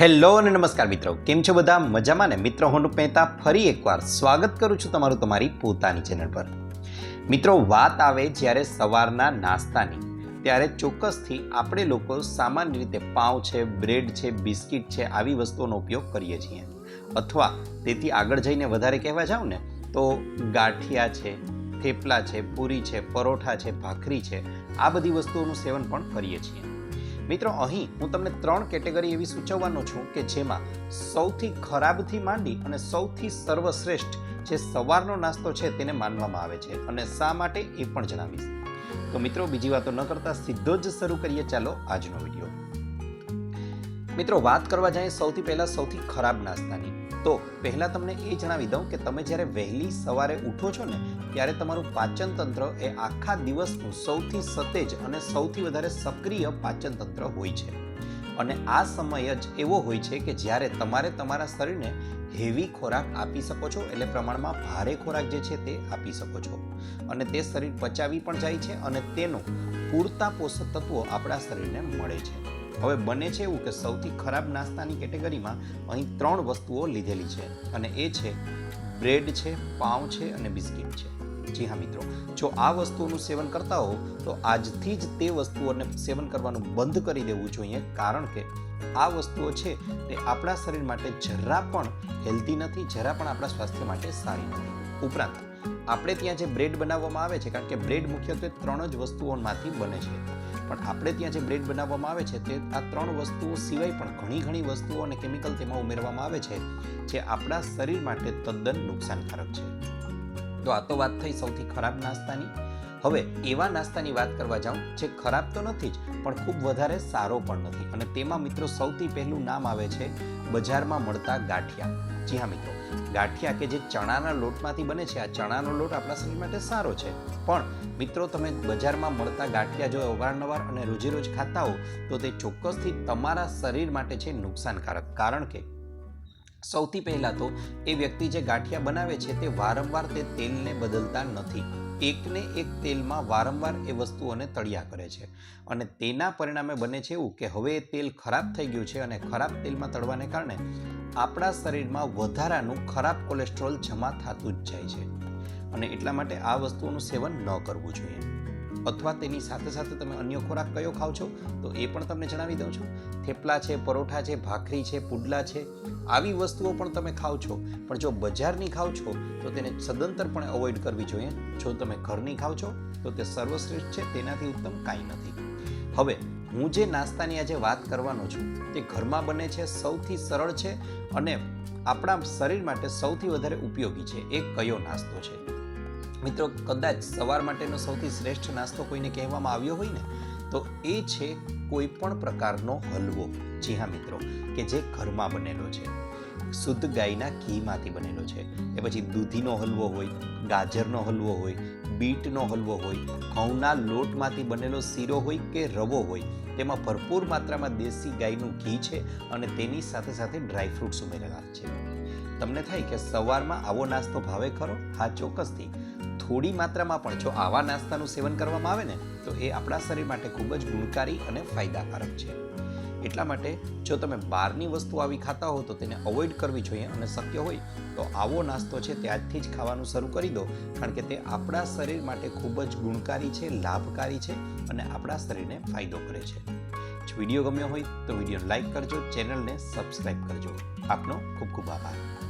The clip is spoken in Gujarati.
હેલો અને નમસ્કાર મિત્રો. કેમ છો બધા? મજામાં ને? મિત્રો, હું મહેતા ફરી એકવાર સ્વાગત કરું છું તમારું તમારી પોતાની ચેનલ પર. મિત્રો, વાત આવે જ્યારે સવારના નાસ્તાની, ત્યારે ચોક્કસથી આપણે લોકો સામાન્ય રીતે પાઉં છે, બ્રેડ છે, બિસ્કિટ છે, આવી વસ્તુઓનો ઉપયોગ કરીએ છીએ. અથવા તેથી આગળ જઈને વધારે કહેવા જાઉં ને, તો ગાંઠિયા છે, થેપલા છે, પૂરી છે, પરોઠા છે, ભાખરી છે, આ બધી વસ્તુઓનું સેવન પણ કરીએ છીએ. મિત્રો, અહીં હું તમને ત્રણ કેટેગરી એવી સૂચવવાનો છું કે જેમાં સૌથી ખરાબથી માંડી અને સૌથી સર્વશ્રેષ્ઠ જે સવારનો નાસ્તો છે તેને માનવામાં આવે છે અને શા માટે એ પણ જણાવીશ. તો મિત્રો, બીજી વાતો ન કરતા સીધો જ શરૂ કરીએ. ચાલો આજનો વીડિયો. મિત્રો, વાત કરવા જાય સૌથી પહેલાં સૌથી ખરાબ નાસ્તાની. તો પહેલાં તમને એ જણાવી દઉં કે તમે જ્યારે વહેલી સવારે ઉઠો છો ને, ત્યારે તમારું પાચન તંત્ર એ આખા દિવસનું સૌથી સતેજ અને સૌથી વધારે સક્રિય પાચન તંત્ર હોય છે. અને આ સમય જ એવો હોય છે કે જ્યારે તમારે તમારા શરીરને હેવી ખોરાક આપી શકો છો, એટલે પ્રમાણમાં ભારે ખોરાક જે છે તે આપી શકો છો. અને તે શરીર પચાવી પણ જાય છે અને તેનું પૂરતા પોષક તત્વો આપણા શરીરને મળે છે. હવે બને છે એવું કે સૌથી ખરાબ નાસ્તાની કેટેગરીમાં અહીં ત્રણ વસ્તુઓ લીધેલી છે અને એ છે બ્રેડ છે, પાઉં છે અને બિસ્કિટ છે. જી હા મિત્રો, જો આ વસ્તુઓનું સેવન કરતા હો તો આજથી જ તે વસ્તુઓને સેવન કરવાનું બંધ કરી દેવું જોઈએ, કારણ કે આ વસ્તુઓ છે તે આપણા શરીર માટે જરા પણ હેલ્ધી નથી, જરા પણ આપણા સ્વાસ્થ્ય માટે સારી નથી. ઉપરાંત આપણે ત્યાં જે બ્રેડ બનાવવામાં આવે છે, કારણ કે બ્રેડ મુખ્યત્વે ત્રણ જ વસ્તુઓમાંથી બને છે. પણ આપણે ત્યાં જે બ્રેડ બનાવવામાં આવે છે, તે આ ત્રણ વસ્તુઓ સિવાય પણ ઘણી ઘણી વસ્તુઓ અને કેમિકલ તેમાં ઉમેરવામાં આવે છે, જે આપણા શરીર માટે તદ્દન નુકસાનકારક છે. તો આ તો વાત થઈ સૌથી ખરાબ નાસ્તાની. હવે એવા નાસ્તાની વાત કરવા જાઉં, જે ખરાબ તો નથી જ, પણ ખૂબ વધારે સારો પણ નથી. અને તેમાં મિત્રો સૌથી પહેલું નામ આવે છે, બજારમાં મળતા ગાંઠિયા. જી હા મિત્રો. ગાંઠિયા કે જે ચણાના લોટમાંથી બને છે, આ ચણાનો લોટ આપણા શરીર માટે સારો છે. પણ મિત્રો, તમે બજારમાં મળતા ગાંઠિયા જો અવારનવાર અને રોજેરોજ ખાતા હો, તો તે ચોક્કસથી તમારા શરીર માટે છે નુકસાનકારક. કારણ કે સૌથી પહેલાં તો એ વ્યક્તિ જે ગાંઠિયા બનાવે છે, તે વારંવાર તે તેલને બદલતા નથી. એકને એક તેલમાં વારંવાર એ વસ્તુઓને તળિયા કરે છે. અને તેના પરિણામે બને છે એવું કે હવે એ તેલ ખરાબ થઈ ગયું છે અને ખરાબ તેલમાં તળવાને કારણે આપણા શરીરમાં વધારાનું ખરાબ કોલેસ્ટ્રોલ જમા થતું જ જાય છે. અને એટલા માટે આ વસ્તુઓનું સેવન ન કરવું જોઈએ. અથવા તેની સાથે સાથે તમે અન્ય ખોરાક કયો ખાવ છો, તો એ પણ તમને જણાવી દઉં છું. થેપલા છે, પરોઠા છે, ભાખરી છે, પુડલા છે, આવી વસ્તુઓ પણ તમે ખાવ છો. પણ જો બજારની ખાવ છો, તો તેને સદંતરપણે અવોઇડ કરવી જોઈએ. જો તમે ઘરની ખાવ છો, તો તે સર્વશ્રેષ્ઠ છે, તેનાથી ઉત્તમ કાંઈ નથી. હવે, હું જે નાસ્તાની આજે વાત કરવાનો છું, તે ઘરમાં બને છે, સૌથી સરળ છે અને આપણા શરીર માટે સૌથી વધારે ઉપયોગી છે. એ કયો નાસ્તો છે? મિત્રો, કદાચ સવાર માટેનો સૌથી શ્રેષ્ઠ નાસ્તો કોઈને કહેવામાં આવ્યો હોય ને, તો એ છે કોઈ પણ પ્રકારનો હલવો. જી હા, મિત્રો, કે જે ઘરમાં બનેલો છે. શુદ્ધ ગાયના ઘીમાંથી બનેલો છે. એ પછી દૂધીનો હલવો હોય, ગાજરનો હલવો હોય, બીટનો હલવો હોય, ઘઉંના લોટમાંથી બનેલો શીરો હોય કે રવો હોય, તેમાં ભરપૂર માત્રામાં દેશી ગાયનું ઘી છે અને તેની સાથે સાથે ડ્રાયફ્રૂટ્સ ઉમેરેલા છે. તમને થાય કે સવારમાં આવો નાસ્તો ભાવે ખરો? હા, ચોક્કસથી. થોડી માત્રામાં પણ જો આવા નાસ્તાનું સેવન કરવામાં આવે ને, તો એ આપણા શરીર માટે ખૂબ જ ગુણકારી અને ફાયદાકારક છે. એટલા માટે જો તમે બહારની વસ્તુ આવી ખાતા હો, તો તેને અવોઇડ કરવી જોઈએ અને શક્ય હોય તો આવો નાસ્તો છે તે આજથી જ ખાવાનું શરૂ કરી દો, કારણ કે તે આપણા શરીર માટે ખૂબ જ ગુણકારી છે, લાભકારી છે અને આપણા શરીરને ફાયદો કરે છે. વીડિયો ગમ્યો હોય, તો વીડિયો લાઈક કરજો, ચેનલને સબસ્ક્રાઈબ કરજો. આપનો ખૂબ ખૂબ આભાર.